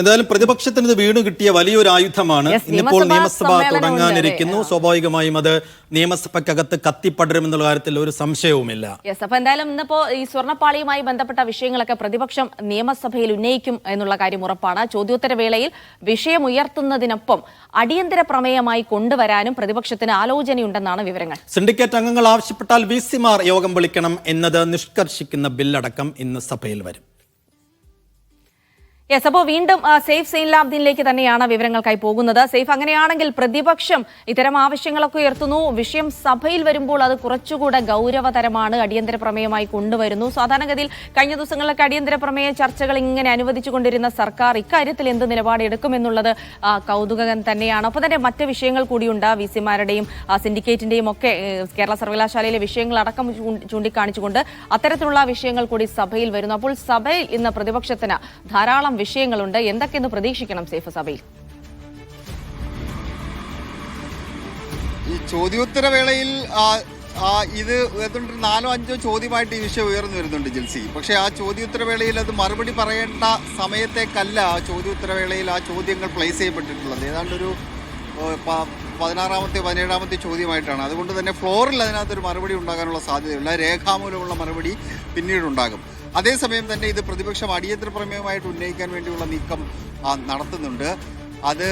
എന്തായാലും പ്രതിപക്ഷത്തിന് ഇത് വീണ് കിട്ടിയ വലിയൊരു ആയുധമാണ്. ഇന്നിപ്പോൾ നിയമസഭ തുടങ്ങാനിരിക്കുന്നു. സ്വാഭാവികമായും അത് നിയമസഭയ്ക്കകത്ത് കത്തിപ്പടരുമെന്നുള്ള കാര്യത്തിൽ ഒരു സംശയവുമില്ല. യെസ് അപ്പൊ എന്തായാലും ഇന്നിപ്പോ ഈ സ്വർണപ്പാളിയുമായി ബന്ധപ്പെട്ട വിഷയങ്ങളൊക്കെ പ്രതിപക്ഷം നിയമസഭയിൽ ഉന്നയിക്കും എന്നുള്ള കാര്യം ഉറപ്പാണ്. ചോദ്യോത്തര വേളയിൽ വിഷയം ഉയർത്തുന്നതിനൊപ്പം അടിയന്തര പ്രമേയമായി കൊണ്ടുവരാനും പ്രതിപക്ഷത്തിന് ആലോചനയുണ്ടെന്നാണ് വിവരങ്ങൾ. സിൻഡിക്കേറ്റ് അംഗങ്ങൾ ആവശ്യപ്പെട്ടാൽ വി സിമാർ യോഗം വിളിക്കണം എന്നത് നിഷ്കർഷിക്കുന്ന ബില്ലടക്കം ഇന്ന് സഭയിൽ വരും. യെസ് അപ്പോൾ വീണ്ടും സേഫ് സെയിൻ ലാബ്ദീനിലേക്ക് തന്നെയാണ് വിവരങ്ങൾക്കായി പോകുന്നത്. സേഫ് അങ്ങനെയാണെങ്കിൽ പ്രതിപക്ഷം ഇത്തരം ആവശ്യങ്ങളൊക്കെ ഉയർത്തുന്നു. വിഷയം സഭയിൽ വരുമ്പോൾ അത് കുറച്ചുകൂടെ ഗൗരവതരമാണ്. അടിയന്തര പ്രമേയമായി കൊണ്ടുവരുന്നു. സാധാരണഗതിയിൽ കഴിഞ്ഞ ദിവസങ്ങളിലൊക്കെ അടിയന്തര പ്രമേയ ചർച്ചകൾ ഇങ്ങനെ അനുവദിച്ചു കൊണ്ടിരുന്ന സർക്കാർ ഇക്കാര്യത്തിൽ എന്ത് നിലപാട് എടുക്കുമെന്നുള്ളത് ആ, കൗതുകം തന്നെയാണ്. അപ്പോൾ തന്നെ മറ്റ് വിഷയങ്ങൾ കൂടിയുണ്ട്. വി സിമാരുടെയും സിൻഡിക്കേറ്റിന്റെയും ഒക്കെ കേരള സർവകലാശാലയിലെ വിഷയങ്ങൾ അടക്കം ചൂ- ചൂണ്ടിക്കാണിച്ചുകൊണ്ട് അത്തരത്തിലുള്ള വിഷയങ്ങൾ കൂടി സഭയിൽ വരുന്നു. അപ്പോൾ സഭയിൽ ഇന്ന് പ്രതിപക്ഷത്തിന് ധാരാളം വിഷയങ്ങളുണ്ട്. എന്തൊക്കെയെന്ന് പ്രതീക്ഷിക്കണം സേഫ് സഭയിൽ? ഈ ചോദ്യോത്തര വേളയിൽ ആ, ആ, ഇത് ഏതാണ്ട് നാലോ അഞ്ചോ ചോദ്യമായിട്ട് ഈ വിഷയം ഉയർന്നു വരുന്നുണ്ട് ജിൽസി. പക്ഷെ ആ ചോദ്യോത്തരവേളയിൽ അത് മറുപടി പറയേണ്ട സമയത്തേക്കല്ല ആ ചോദ്യോത്തരവേളയിൽ ആ ചോദ്യങ്ങൾ പ്ലേസ് ചെയ്യപ്പെട്ടിട്ടുള്ളത്. ഏതാണ്ട് ഒരു ഓ, പ- പതിനാറാമത്തെ പതിനേഴാമത്തെ ചോദ്യമായിട്ടാണ്. അതുകൊണ്ട് തന്നെ ഫ്ലോറിൽ അതിനകത്തൊരു മറുപടി ഉണ്ടാകാനുള്ള സാധ്യതയുള്ള രേഖാമൂലമുള്ള മറുപടി പിന്നീടുണ്ടാകും. അതേസമയം തന്നെ ഇത് പ്രതിപക്ഷം അടിയന്തര പ്രമേയമായിട്ട് ഉന്നയിക്കാൻ വേണ്ടിയുള്ള നീക്കം നടത്തുന്നുണ്ട്. അത്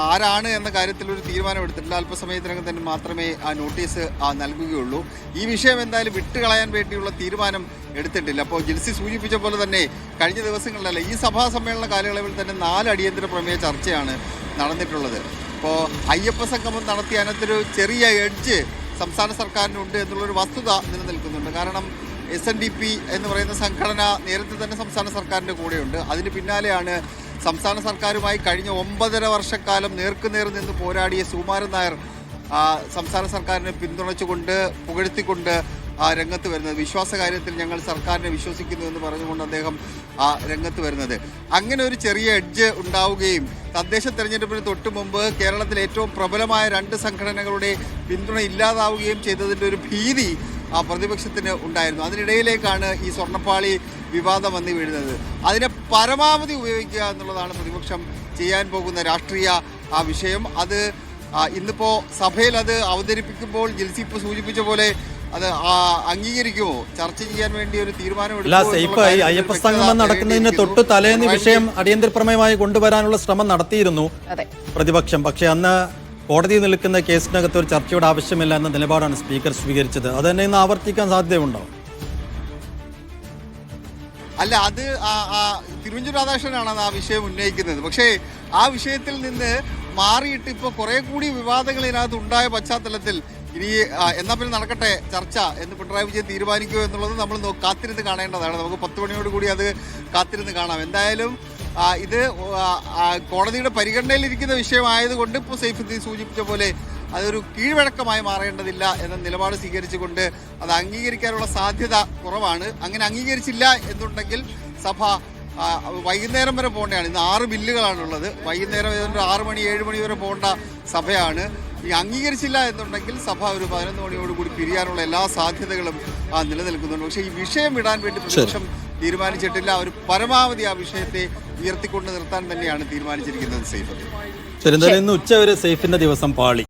ആരാണ് എന്ന കാര്യത്തിൽ ഒരു തീരുമാനമെടുത്തിട്ടില്ല അല്പസമയത്തിനകം തന്നെ മാത്രമേ ആ നോട്ടീസ് നൽകുകയുള്ളൂ. ഈ വിഷയം എന്തായാലും വിട്ടുകളയാൻ വേണ്ടിയുള്ള തീരുമാനം എടുത്തിട്ടില്ല. അപ്പോൾ ജിൽസി സൂചിപ്പിച്ച പോലെ തന്നെ കഴിഞ്ഞ ദിവസങ്ങളിലല്ല ഈ സഭാ സമ്മേളന കാലയളവിൽ തന്നെ നാല് അടിയന്തര പ്രമേയ ചർച്ചയാണ് നടന്നിട്ടുള്ളത്. അപ്പോൾ അയ്യപ്പ സംഗമം നടത്തിയ അതിനകത്തൊരു ചെറിയ എഡ്ജ് സംസ്ഥാന സർക്കാരിനുണ്ട് എന്നുള്ളൊരു വസ്തുത നിലനിൽക്കുന്നുണ്ട്. കാരണം എസ് എൻ ഡി പി എന്ന് പറയുന്ന സംഘടന നേരത്തെ തന്നെ സംസ്ഥാന സർക്കാരിന്റെ കൂടെയുണ്ട്. അതിന് പിന്നാലെയാണ് സംസ്ഥാന സർക്കാരുമായി കഴിഞ്ഞ ഒമ്പതര വർഷക്കാലം നേർക്കുനേർ നിന്ന് പോരാടിയ സുകുമാരൻ നായർ സംസ്ഥാന സർക്കാരിനെ പിന്തുണച്ചുകൊണ്ട് പുകഴ്ത്തിക്കൊണ്ട് ആ രംഗത്ത് വരുന്നത്. വിശ്വാസ കാര്യത്തിൽ ഞങ്ങൾ സർക്കാരിനെ വിശ്വസിക്കുന്നു എന്ന് പറഞ്ഞുകൊണ്ട് അദ്ദേഹം ആ രംഗത്ത് വരുന്നത്. അങ്ങനെ ഒരു ചെറിയ എഡ്ജ് ഉണ്ടാവുകയും തദ്ദേശ തെരഞ്ഞെടുപ്പിന് തൊട്ട് മുമ്പ് കേരളത്തിലെ ഏറ്റവും പ്രബലമായ രണ്ട് സംഘടനകളുടെ പിന്തുണ ഇല്ലാതാവുകയും ചെയ്തതിന്റെ ഒരു ഭീതി ആ പ്രതിപക്ഷത്തിന് ഉണ്ടായിരുന്നു. അതിനിടയിലേക്കാണ് ഈ സ്വർണപ്പാളി വിവാദം വന്ന് വീഴുന്നത്. അതിനെ പരമാവധി ഉപയോഗിക്കുക എന്നുള്ളതാണ് പ്രതിപക്ഷം ചെയ്യാൻ പോകുന്ന രാഷ്ട്രീയ ആ വിഷയം. അത് ഇന്നിപ്പോൾ ഇന്നിപ്പോ സഭയിൽ അത് അവതരിപ്പിക്കുമ്പോൾ ജിൽസി ഇപ്പോൾ സൂചിപ്പിച്ച പോലെ അത് അംഗീകരിക്കുമോ? ചർച്ച ചെയ്യാൻ വേണ്ടി ഒരു തീരുമാനം അയ്യപ്പ സംഗമം നടക്കുന്നതിന് തൊട്ട് തലേന്ന് ഈ വിഷയം അടിയന്തര പ്രമേയമായി കൊണ്ടുവരാനുള്ള ശ്രമം നടത്തിയിരുന്നു പ്രതിപക്ഷം. പക്ഷെ അന്ന് കോടതിയിൽ നിൽക്കുന്ന കേസിനകത്ത് ഒരു ചർച്ചയുടെ ആവശ്യമില്ല എന്ന നിലപാടാണ് സ്പീക്കർ സ്വീകരിച്ചത്. അത് തന്നെ ഇന്ന് ആവർത്തിക്കാൻ സാധ്യതയുണ്ടോ? അല്ല അത് തിരുവഞ്ചൂർ രാധാകൃഷ്ണനാണ് ആ വിഷയം ഉന്നയിക്കുന്നത്. പക്ഷേ ആ വിഷയത്തിൽ നിന്ന് മാറിയിട്ട് ഇപ്പോൾ കുറെ കൂടി വിവാദങ്ങൾ ഇതിനകത്ത് ഉണ്ടായ പശ്ചാത്തലത്തിൽ ഇനി എന്നാൽ എന്നാ പിന്നെ നടക്കട്ടെ ചർച്ച എന്ന് പിണറായി വിജയൻ തീരുമാനിക്കുമോ എന്നുള്ളത് നമ്മൾ കാത്തിരുന്ന് കാണേണ്ടതാണ്. നമുക്ക് പത്ത് മണിയോട് കൂടി അത് കാത്തിരുന്ന് കാണാം. എന്തായാലും ഇത് കോടതിയുടെ പരിഗണനയിലിരിക്കുന്ന വിഷയമായതുകൊണ്ട് ഇപ്പോൾ സൈഫുദ്ദീൻ സൂചിപ്പിച്ച പോലെ അതൊരു കീഴ്വഴക്കമായി മാറേണ്ടതില്ല എന്ന നിലപാട് സ്വീകരിച്ചുകൊണ്ട് അത് അംഗീകരിക്കാനുള്ള സാധ്യത കുറവാണ്. അങ്ങനെ അംഗീകരിച്ചില്ല എന്നുണ്ടെങ്കിൽ സഭ വൈകുന്നേരം വരെ പോകേണ്ടതാണ്. ഇന്ന് ആറ് ബില്ലുകളാണുള്ളത്. വൈകുന്നേരം ഏതാണ്ട് ആറ് മണി ഏഴ് മണി വരെ പോകേണ്ട സഭയാണ്. ഈ അംഗീകരിച്ചില്ല എന്നുണ്ടെങ്കിൽ സഭ ഒരു പതിനൊന്ന് മണിയോട് കൂടി പിരിയാനുള്ള എല്ലാ സാധ്യതകളും നിലനിൽക്കുന്നുണ്ട്. പക്ഷേ ഈ വിഷയം വിടാൻ വേണ്ടി പ്രതിപക്ഷം തീരുമാനിച്ചിട്ടില്ല. അവർ പരമാവധി ആ വിഷയത്തെ ഉയർത്തിക്കൊണ്ട് നിർത്താൻ തന്നെയാണ് തീരുമാനിച്ചിരിക്കുന്നത് സേഫ് ശരി എന്തായാലും ഉച്ച സേഫിന്റെ ദിവസം പാളി.